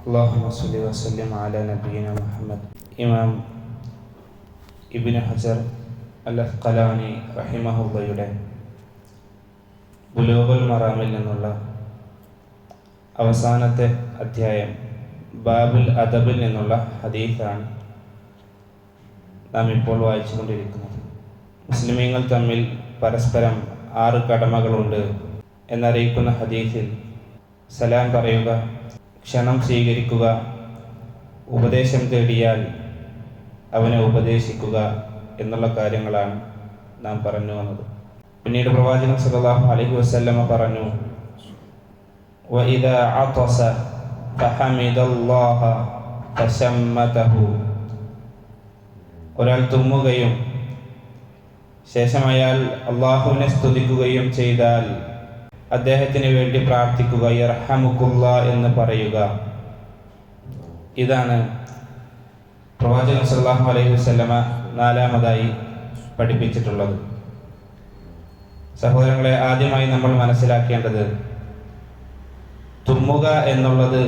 അള്ളാഹു സല്ലി വസ്ലം ആല നബീന മുഹമ്മദ്. ഇമാം ഇബിന് ഹജർ അൽ കലാനി റഹിമഹുല്ലയുടെ ബുലോബൽ മറാമിൽ നിന്നുള്ള അവസാനത്തെ അധ്യായം ബാബുൽ അദബിൽ നിന്നുള്ള ഹദീഫാണ് നാം ഇപ്പോൾ വായിച്ചുകൊണ്ടിരിക്കുന്നത്. മുസ്ലിമീങ്ങൾ തമ്മിൽ പരസ്പരം ആറ് കടമകളുണ്ട് എന്നറിയിക്കുന്ന ഹദീഫിൽ സലാം പറയുക ക്ഷണം സ്വീകരിക്കുക ഉപദേശം തേടിയാൽ അവനെ ഉപദേശിക്കുക എന്നുള്ള കാര്യങ്ങളാണ് നാം പറഞ്ഞു വന്നത് പിന്നീട് പ്രവാചകൻ സല്ലല്ലാഹു അലൈഹി വസല്ലമ പറഞ്ഞു وإذا عطس فحمد الله فشمته ഒരാൾ തുമ്മുകയും ശേഷം അയാൾ അള്ളാഹുവിനെ സ്തുതിക്കുകയും ചെയ്താൽ അദ്ദേഹത്തിന് വേണ്ടി പ്രാർത്ഥിക്കുക ഇർഹമുക്കുള്ള എന്ന് പറയുക. ഇതാണ് പ്രവാചകൻ സല്ലല്ലാഹു അലൈഹി വസ്ലമ നാലാമതായി പഠിപ്പിച്ചിട്ടുള്ളത്. സഹോദരങ്ങളെ ആദ്യമായി നമ്മൾ മനസ്സിലാക്കേണ്ടത് തുമ്മുക എന്നുള്ളത്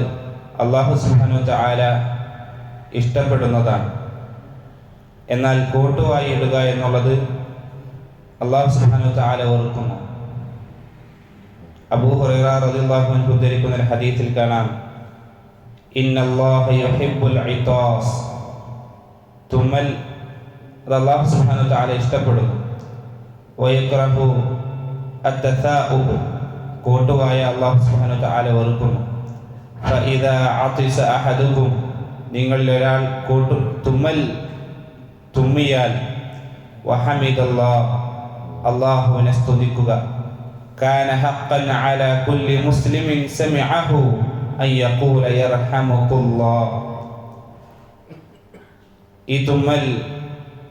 അള്ളാഹു സുബ്ഹാനഹു തആല ഇഷ്ടപ്പെടുന്നതാണ്. എന്നാൽ കോട്ടുവായി ഇടുക എന്നുള്ളത് അള്ളാഹു സുബ്ഹാനഹു തആല ഓർക്കുന്നു. അബൂ ഹുറൈറ റളിയല്ലാഹു അൻഹു ഉദ്ധരിക്കുന്ന ഒരു ഹദീസിൽ കാണാം. ഇന്നല്ലാഹ യുഹിബ്ബുൽ ഇതാസ് തുമൽ അള്ളാഹു സുബ്ഹാനഹു തആല ഇഷ്ടപ്പെടുന്നു. വയക്റഹു അത്തസാഉബ് കോട്ടുവായ അള്ളാഹു സുബ്ഹാനഹു തആല വെറുക്കുന്നു. ഫഇദാ അതിസ അഹദുകും. നിങ്ങളിൽ ഒരാൾ കോട്ടു തുമ്മൽ തുമ്മിയാൽ വഹമിദല്ലാഹ് അള്ളാഹുവിനെ സ്തുതിക്കുക. كان حقا على كل مسلم سمعه أن يقول يرحمك الله ഈ തുമ്മൽ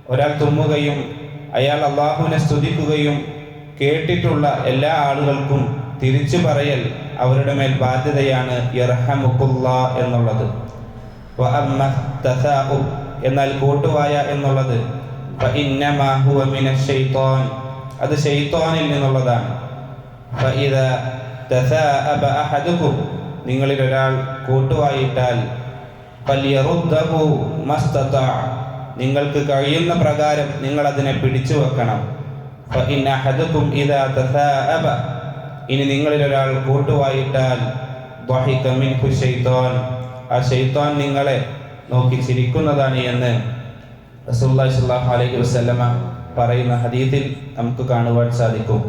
ഒരാൾ തുമ്മുകയും അയാൾ അള്ളാഹുവിനെ സ്തുതിക്കുകയും കേട്ടിട്ടുള്ള എല്ലാ ആളുകൾക്കും തിരിച്ചു പറയൽ അവരുടെ മേൽ ബാധ്യതയാണ് യർഹമുക്കുള്ള എന്നുള്ളത് വ അമ്മ തസാഉബ് എന്നാൽ കൂട്ടുവായ എന്നുള്ളത് ഫ ഇന്നമാ ഹുവ മിന ശൈത്വാൻ അത് ശൈത്വാനിൽ നിന്നുള്ളതാണ് അഹദുക്കും നിങ്ങളിൽ ഒരാൾ കൂട്ടുവായിട്ടാൽ നിങ്ങൾക്ക് കഴിയുന്ന പ്രകാരം നിങ്ങൾ അതിനെ പിടിച്ചു വെക്കണം. അഹദുക്കും ഇതാ തഥാഅബ ഇനി നിങ്ങളിൽ ഒരാൾ കൂട്ടുവായിട്ടാൽ ആ ഷെയ്ത്തോൻ നിങ്ങളെ നോക്കി ചിരിക്കുന്നതാണ് എന്ന് റസൂല്ലാ അലൈഹി വസ്ലമ പറയുന്ന ഹദീത്തിൽ നമുക്ക് കാണുവാൻ സാധിക്കും.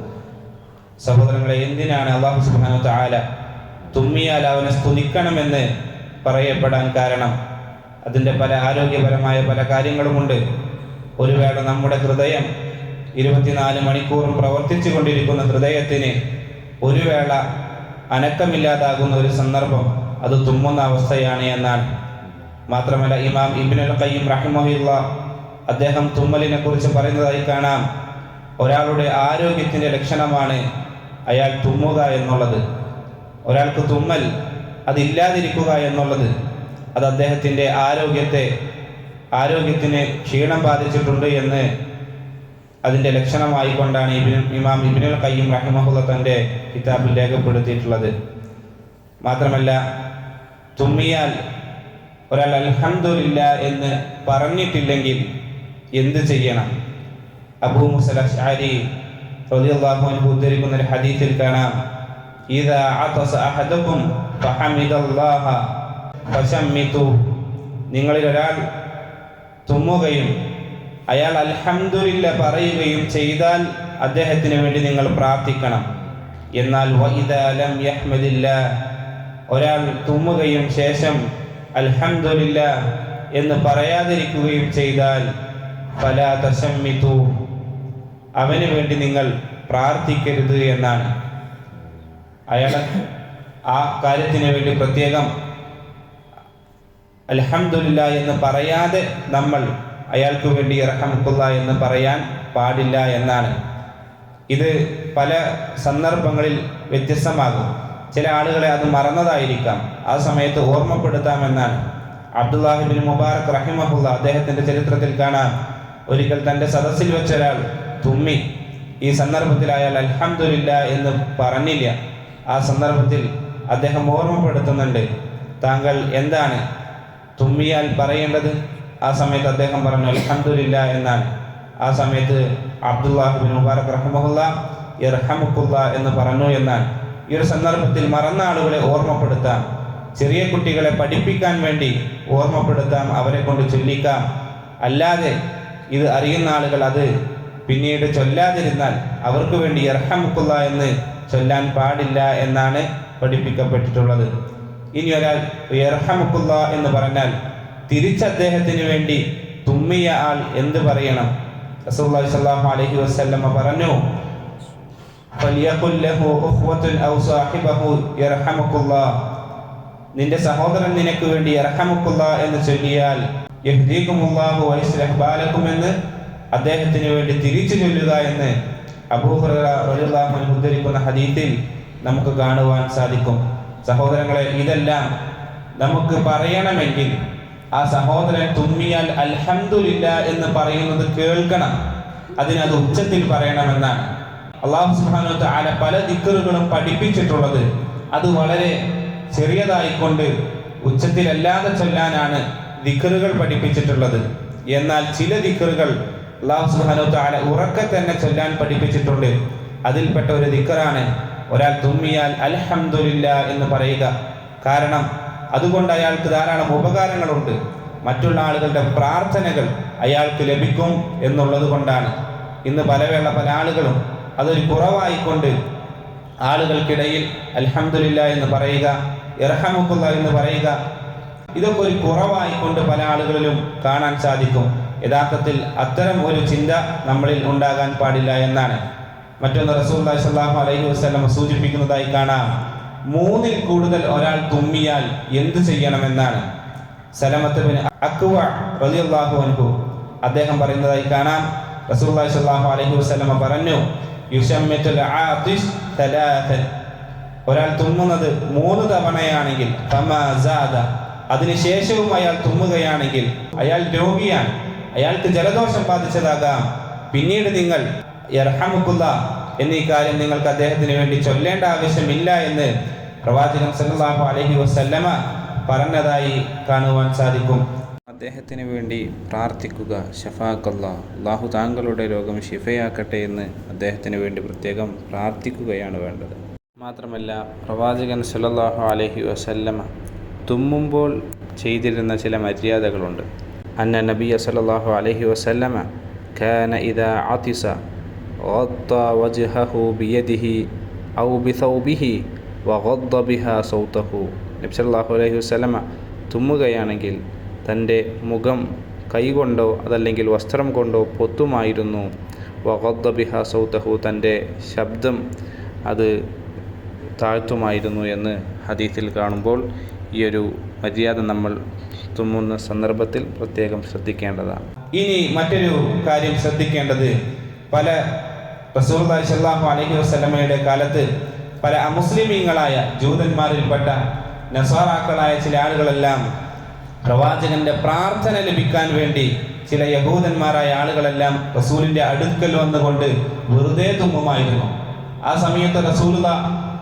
സഹോദരങ്ങളെ എന്തിനാണ് അള്ളാഹു സുബാനു താല തുമ്മിയാൽ അവനെ സ്തുതിക്കണമെന്ന് പറയപ്പെടാൻ കാരണം? അതിന്റെ പല ആരോഗ്യപരമായ പല കാര്യങ്ങളുമുണ്ട്. ഒരു വേള നമ്മുടെ ഹൃദയം ഇരുപത്തിനാല് മണിക്കൂറും പ്രവർത്തിച്ചു കൊണ്ടിരിക്കുന്ന ഹൃദയത്തിന് ഒരു വേള അനക്കമില്ലാതാകുന്ന ഒരു സന്ദർഭം അത് തുമ്മുന്ന അവസ്ഥയാണ് എന്നാണ്. മാത്രമല്ല ഇമാം ഇബിനുൽ ഖയ്യിം റഹിമഹില്ല അദ്ദേഹം തുമ്മലിനെ കുറിച്ച് പറയുന്നതായി കാണാം. ഒരാളുടെ ആരോഗ്യത്തിന്റെ ലക്ഷണമാണ് അയാൾ തുമ്മുക എന്നുള്ളത്. ഒരാൾക്ക് തുമ്മൽ അതില്ലാതിരിക്കുക എന്നുള്ളത്. അത് അദ്ദേഹത്തിന്റെ ആരോഗ്യത്തെ ആരോഗ്യത്തിന് ക്ഷീണം ബാധിച്ചിട്ടുണ്ട് എന്ന് അതിന്റെ ലക്ഷണമായിക്കൊണ്ടാണ് ഇബിൻ ഇമാം ഇബിനുൽ കയ്യും റഹിമഹുല്ല തന്റെ കിതാബിൽ രേഖപ്പെടുത്തിയിട്ടുള്ളത്. മാത്രമല്ല തുമ്മിയാൽ ഒരാൾ അൽഹംദുലില്ല എന്ന് പറഞ്ഞിട്ടില്ലെങ്കിൽ എന്ത് ചെയ്യണം? അബൂ അഷ്അരി റളിയല്ലാഹു അൻഹു ഉദ്ധരിക്കുന്ന ഒരു ഹദീസിൽ കാണാം. ഇദാ അതസ അഹദകും ഫഹമിദല്ലാഹ ഫശമ്മിതു. നിങ്ങളിൽ ഒരാൾ തുമ്മുകയും അയാൾ അൽഹംദുലില്ല പറയുകയും ചെയ്താൽ അദ്ദേഹത്തിന് വേണ്ടി നിങ്ങൾ പ്രാർത്ഥിക്കണം. എന്നാൽ വഇദാ ലം യഹ്മദില്ല ഒരാൾ തുമ്മുകയും ശേഷം അൽഹംദുലില്ല എന്ന് പറയാതിരിക്കുകയും ചെയ്താൽ ഫലാ തശമ്മിതു അവന് വേണ്ടി നിങ്ങൾ പ്രാർത്ഥിക്കരുത് എന്നാണ്. അയാൾ ആ കാര്യത്തിന് വേണ്ടി പ്രത്യേകം അലഹമില്ല എന്ന് പറയാതെ നമ്മൾ അയാൾക്ക് വേണ്ടി ഇറഹമുക്കുള്ള എന്ന് പറയാൻ പാടില്ല എന്നാണ്. ഇത് പല സന്ദർഭങ്ങളിൽ വ്യത്യസ്തമാകും. ചില ആളുകളെ അത് മറന്നതായിരിക്കാം. ആ സമയത്ത് ഓർമ്മപ്പെടുത്താമെന്നാണ് അബ്ദുല്ലാഹിബിൻ മുബാറക് റഹിമഹുല്ല അദ്ദേഹത്തിന്റെ ചരിത്രത്തിൽ കാണാം. ഒരിക്കൽ തന്റെ സദസ്സിൽ വെച്ച ഒരാൾ തുമ്മി. ഈ സന്ദർഭത്തിൽ അയാൾ അൽഹംദുലില്ല എന്ന് പറഞ്ഞില്ല. ആ സന്ദർഭത്തിൽ അദ്ദേഹം ഓർമ്മപ്പെടുത്തുന്നുണ്ട്. താങ്കൾ എന്താണ് തുമ്മിയാൽ പറയേണ്ടത്? ആ സമയത്ത് അദ്ദേഹം പറഞ്ഞു അൽഹംദുലില്ല എന്നാണ്. ആ സമയത്ത് അബ്ദുല്ലാഹിബിൻ മുബാറക് റഹ്മുല്ല ഇർഹമുക്കുള്ള എന്ന് പറഞ്ഞു എന്നാണ്. ഈ ഒരു സന്ദർഭത്തിൽ മറന്ന ആളുകളെ ഓർമ്മപ്പെടുത്താം. ചെറിയ കുട്ടികളെ പഠിപ്പിക്കാൻ വേണ്ടി ഓർമ്മപ്പെടുത്താം അവരെ കൊണ്ട് ചൊല്ലിക്കാം. അല്ലാതെ ഇത് അറിയുന്ന ആളുകൾ അത് പിന്നീട് ചൊല്ലാതിരുന്നാൽ അവർക്ക് വേണ്ടി ഇർഹമുക്കുള്ള എന്ന് ചൊല്ലാൻ പാടില്ല എന്നാണ് പഠിപ്പിക്കപ്പെട്ടിട്ടുള്ളത്. ഇനി ഒരാൾ ഇർഹമുക്കുള്ള എന്ന് പറഞ്ഞാൽ തിരിച്ച് അദ്ദേഹത്തിന് വേണ്ടി തുമ്മിയ ആൾ എന്ത് പറയണം? റസൂലുള്ളാഹി സ്വല്ലല്ലാഹു അലൈഹി വസല്ലമ പറഞ്ഞു നിന്റെ സഹോദരൻ നിനക്ക് വേണ്ടി എന്ന് ചൊല്ലിയാൽ എന്ന് അദ്ദേഹത്തിന് വേണ്ടി തിരിച്ചു ചൊല്ലുക എന്ന് അബൂഹുറ റളിയല്ലാഹു അൻഹു ഉദ്ധരിക്കുന്ന ഹദീത്തിൽ നമുക്ക് കാണുവാൻ സാധിക്കും. സഹോദരങ്ങളെ ഇതെല്ലാം നമുക്ക് പറയണമെങ്കിൽ ആ സഹോദരൻ തുമ്മിയാൽ അൽഹന്ദില്ല എന്ന് പറയുന്നത് കേൾക്കണം. അതിനത് ഉച്ചത്തിൽ പറയണമെന്നാണ്. അള്ളാഹു സുബ്ഹാനഹു തആല പല ദിക്കറുകളും പഠിപ്പിച്ചിട്ടുള്ളത്. അത് വളരെ ചെറിയതായിക്കൊണ്ട് ഉച്ചത്തിലല്ലാതെ ചൊല്ലാനാണ് ദിക്കറുകൾ പഠിപ്പിച്ചിട്ടുള്ളത്. എന്നാൽ ചില ദിക്കറുകൾ അള്ളാഹു സുബ്ഹാനഹു തആല ഉറക്കെ തന്നെ ചൊല്ലാൻ പഠിപ്പിച്ചിട്ടുണ്ട്. അതിൽപ്പെട്ട ഒരു ദിക്കറാണ് ഒരാൾ തുമ്മിയാൽ അൽഹംദുലില്ല എന്ന് പറയുക. കാരണം അതുകൊണ്ട് അയാൾക്ക് ധാരാളം ഉപകാരങ്ങളുണ്ട്. മറ്റുള്ള ആളുകളുടെ പ്രാർത്ഥനകൾ അയാൾക്ക് ലഭിക്കും എന്നുള്ളത് കൊണ്ടാണ്. ഇന്ന് പലവേള പല ആളുകളും അതൊരു കുറവായിക്കൊണ്ട് ആളുകൾക്കിടയിൽ അൽഹംദുലില്ല എന്ന് പറയുക ഇർഹമുക്കുള്ള എന്ന് പറയുക ഇതൊക്കെ ഒരു കുറവായിക്കൊണ്ട് പല ആളുകളിലും കാണാൻ സാധിക്കും. യഥാർത്ഥത്തിൽ അത്തരം ഒരു ചിന്ത നമ്മളിൽ ഉണ്ടാകാൻ പാടില്ല എന്നാണ്. മറ്റൊന്ന് റസൂൽ സല്ലാഹു അലൈഹി വസ്ലം സൂചിപ്പിക്കുന്നതായി കാണാം. മൂന്നിൽ കൂടുതൽ ഒരാൾ തുമ്മിയാൽ എന്ത് ചെയ്യണമെന്നാണ്. സലമത്ത് ബിൻ അക്വ റളിയല്ലാഹു അൻഹു അദ്ദേഹം പറയുന്നതായി കാണാം. റസൂൽ സ്വല്ലല്ലാഹു അലൈഹി വസ്ലമ പറഞ്ഞു ഒരാൾ തുമ്മുന്നത് മൂന്ന് തവണയാണെങ്കിൽ അതിനുശേഷവും അയാൾ തുമ്മുകയാണെങ്കിൽ അയാൾ രോഗിയാണ്. അയാൾക്ക് ജലദോഷം ബാധിച്ചതാകാം. പിന്നീട് നിങ്ങൾ യർഹമുക്കുള്ള എന്നീ കാര്യം നിങ്ങൾക്ക് അദ്ദേഹത്തിന് വേണ്ടി ചൊല്ലേണ്ട ആവശ്യമില്ല എന്ന് പ്രവാചകൻ സല്ലാഹു അലഹി വസല്ലമ പറഞ്ഞതായി കാണുവാൻ സാധിക്കും. അദ്ദേഹത്തിന് വേണ്ടി പ്രാർത്ഥിക്കുക ഷഫാക്കല്ല. അള്ളാഹു താങ്കളുടെ രോഗം ഷിഫയാക്കട്ടെ എന്ന് അദ്ദേഹത്തിന് വേണ്ടി പ്രത്യേകം പ്രാർത്ഥിക്കുകയാണ് വേണ്ടത്. മാത്രമല്ല പ്രവാചകൻ സല്ലല്ലാഹു അലഹി വസല്ലമ തുമ്മുമ്പോൾ ചെയ്തിരുന്ന ചില മര്യാദകളുണ്ട്. അന്ന നബിയ സല്ലല്ലാഹു അലൈഹി വസല്ലമ കാന ഇദാ അതിസ غطى وجهه بيده أو بثوبه وغض بها صوته നബി സല്ലല്ലാഹു അലൈഹി വസല്ലമ തുമ്മുകയാണെങ്കിൽ തൻ്റെ മുഖം കൈകൊണ്ടോ അതല്ലെങ്കിൽ വസ്ത്രം കൊണ്ടോ പൊത്തുമായിരുന്നു വഗദ്ദ ബിഹ സൗത്തഹു തൻ്റെ ശബ്ദം അത് താഴ്ത്തുമായിരുന്നു എന്ന് ഹദീത്തിൽ കാണുമ്പോൾ ഈ ഒരു മര്യാദ നമ്മൾ തുമ്മുന്ന സന്ദർഭത്തിൽ പ്രത്യേകം ശ്രദ്ധിക്കേണ്ടതാണ്. ഇനി മറ്റൊരു കാര്യം ശ്രദ്ധിക്കേണ്ടത് പല സല്ലാഹു അലൈഹി വസ്ലമയുടെ കാലത്ത് പല അമുസ്ലിമീങ്ങളായ ജൂതന്മാരിൽപ്പെട്ട നസാറാക്കളായ ചില ആളുകളെല്ലാം പ്രവാചകന്റെ പ്രാർത്ഥന ലഭിക്കാൻ വേണ്ടി ചില യഹൂദന്മാരായ ആളുകളെല്ലാം റസൂലിന്റെ അടുക്കൽ വന്നുകൊണ്ട് വെറുതെ തുമ്മുമായിരുന്നു. ആ സമയത്ത് റസൂലത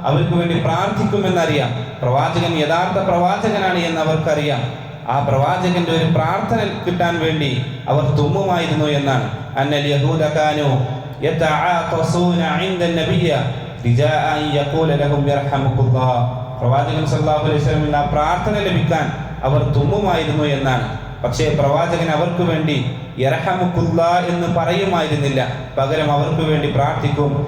അവർക്ക് വേണ്ടി പ്രാർത്ഥിക്കുമെന്നറിയാം. പ്രവാചകൻ യഥാർത്ഥ പ്രവാചകനാണ് എന്ന് അവർക്കറിയാം ആ പ്രവാചകന്റെ ഒരു പ്രാർത്ഥന കിട്ടാൻ വേണ്ടി അവർ തുമ്മുമായിരുന്നു എന്നാണ്. അന്നൽ യർഹമുക്കുല്ലാഹ് പ്രവാചകൻ സല്ലല്ലാഹു അലൈഹി വസല്ലം ആ പ്രാർത്ഥന ലഭിക്കാൻ അവർ തുമ്മുമായിരുന്നു എന്നാണ്. പക്ഷേ പ്രവാചകൻ അവർക്ക് വേണ്ടി യർഹമുക്കുല്ല എന്ന് പറയുമായിരുന്നില്ല. പകരം അവർക്ക് വേണ്ടി പ്രാർത്ഥിക്കും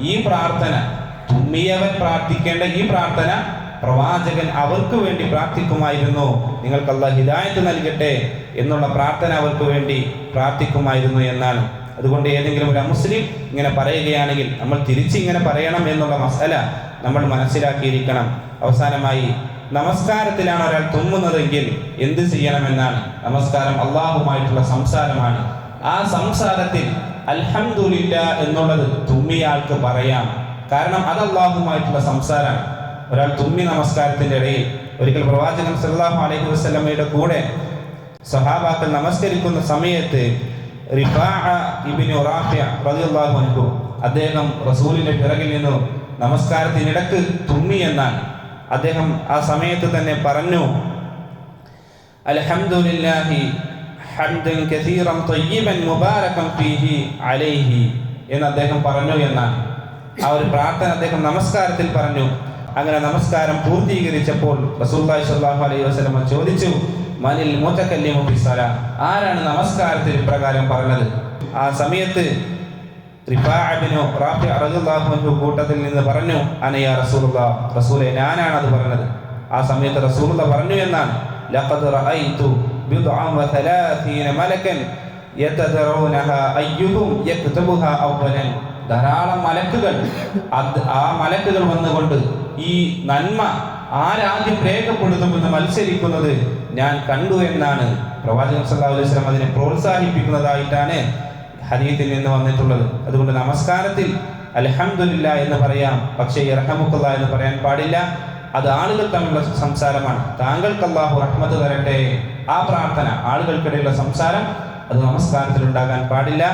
ഈ പ്രാർത്ഥന തുമ്മിയവൻ പ്രാർത്ഥിക്കേണ്ട ഈ പ്രാർത്ഥന പ്രവാചകൻ അവർക്ക് വേണ്ടി പ്രാർത്ഥിക്കുമായിരുന്നു. നിങ്ങൾക്ക് അള്ളാഹ് നൽകട്ടെ എന്നുള്ള പ്രാർത്ഥന അവർക്ക് വേണ്ടി പ്രാർത്ഥിക്കുമായിരുന്നു എന്നാണ് അതുകൊണ്ട് ഏതെങ്കിലും ഒരു മുസ്ലിം ഇങ്ങനെ പറയുകയാണെങ്കിൽ നമ്മൾ തിരിച്ചിങ്ങനെ പറയണം എന്നുള്ള മസല നമ്മൾ മനസ്സിലാക്കിയിരിക്കണം. അവസാനമായി നമസ്കാരത്തിലാണ് ഒരാൾ തുമ്മുന്നതെങ്കിൽ എന്ത് ചെയ്യണമെന്നാണ് നമസ്കാരം അള്ളാഹുമായിട്ടുള്ള സംസാരമാണ്. ആ സംസാരത്തിൽ അൽഹംദുലില്ല എന്നുള്ളത് തുമ്മിയാൾക്ക് പറയാം. കാരണം അത് അള്ളാഹുമായിട്ടുള്ള സംസാരമാണ്. ഒരാൾ തുമ്മി നമസ്കാരത്തിന്റെ ഇടയിൽ ഒരിക്കൽ പ്രവാചകൻ സല്ലാഹു അലൈഹി വസ്ലമയുടെ കൂടെ സഹാബാക്കൾ നമസ്കരിക്കുന്ന സമയത്ത് അൻഹു അദ്ദേഹം റസൂലിന്റെ പിറകിൽ നിന്ന് നമസ്കാരത്തിനിടക്ക് തുമ്മി എന്നാണ്. അദ്ദേഹം ആ സമയത്ത് തന്നെ പറഞ്ഞു അൽഹംദുലില്ലാഹി ഹംദൻ കസീറൻ ഫീഹി അലൈഹി എന്ന് അദ്ദേഹം പറഞ്ഞു എന്നാണ്. ആ ഒരു പ്രാർത്ഥന അദ്ദേഹം നമസ്കാരത്തിൽ പറഞ്ഞു. അങ്ങനെ നമസ്കാരം പൂർത്തീകരിച്ചപ്പോൾ ചോദിച്ചു മനിൽ മൂത്തക്കല്യം ആരാണ് നമസ്കാരത്തിൽ ഇപ്രകാരം പറഞ്ഞത്? ആ സമയത്ത് റാഫി കൂട്ടത്തിൽ നിന്ന് പറഞ്ഞു അനയ റസൂലേ ഞാനാണ് അത് പറഞ്ഞത്. ആ സമയത്ത് റസൂലുള്ള പറഞ്ഞു എന്നാണ് ലഖദ് റഅയ്തു അയ്യുഹും ധാരാളം മലക്കുകൾ ആ മലക്കുകൾ വന്നുകൊണ്ട് ഈ നന്മ ആരാദ്യം രേഖപ്പെടുത്തുമെന്ന് മത്സരിക്കുന്നത് ഞാൻ കണ്ടു എന്നാണ് പ്രവാചകൻ സല്ലല്ലാഹു അലൈഹി വസല്ലം അതിനെ പ്രോത്സാഹിപ്പിക്കുന്നതായിട്ടാണ് ഹദീസിൽ നിന്ന് വന്നിട്ടുള്ളത്. അതുകൊണ്ട് നമസ്കാരത്തിൽ അൽഹംദുലില്ല എന്ന് പറയാം. പക്ഷേ ഇറഹമുക്കുള്ള എന്ന് പറയാൻ പാടില്ല. അത് ആളുകൾ തമ്മിലുള്ള സംസാരമാണ്. താങ്കൾക്ക് അള്ളാഹു റഹ്മത്ത് തരട്ടെ. ആ പ്രാർത്ഥന ആളുകൾക്കിടയിലുള്ള സംസാരം അത് നമസ്കാരത്തിൽ ഉണ്ടാകാൻ പാടില്ല.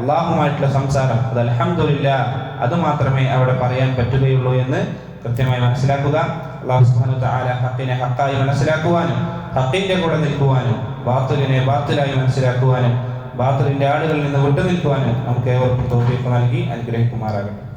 അള്ളാഹുമായിട്ടുള്ള സംസാരം അത് അൽഹംദുലില്ല അത് മാത്രമേ അവിടെ പറയാൻ പറ്റുകയുള്ളൂ എന്ന് കൃത്യമായി മനസ്സിലാക്കുക. അള്ളാഹു സുബ്ഹാനഹു തആല ഹക്കിനെ ഹക്കായി മനസ്സിലാക്കുവാനും ഹക്കിന്റെ കൂടെ നിൽക്കുവാനും ബാത്തുലിനെ ബാത്തിലായി മനസ്സിലാക്കുവാനും ബാത്തുലിന്റെ ആളുകളിൽ നിന്ന് വിട്ടുനിൽക്കുവാനും നമുക്ക് ഏവർക്കും തോഫീക്ക് നൽകി അനുഗ്രഹിക്കുമാറാകട്ടെ.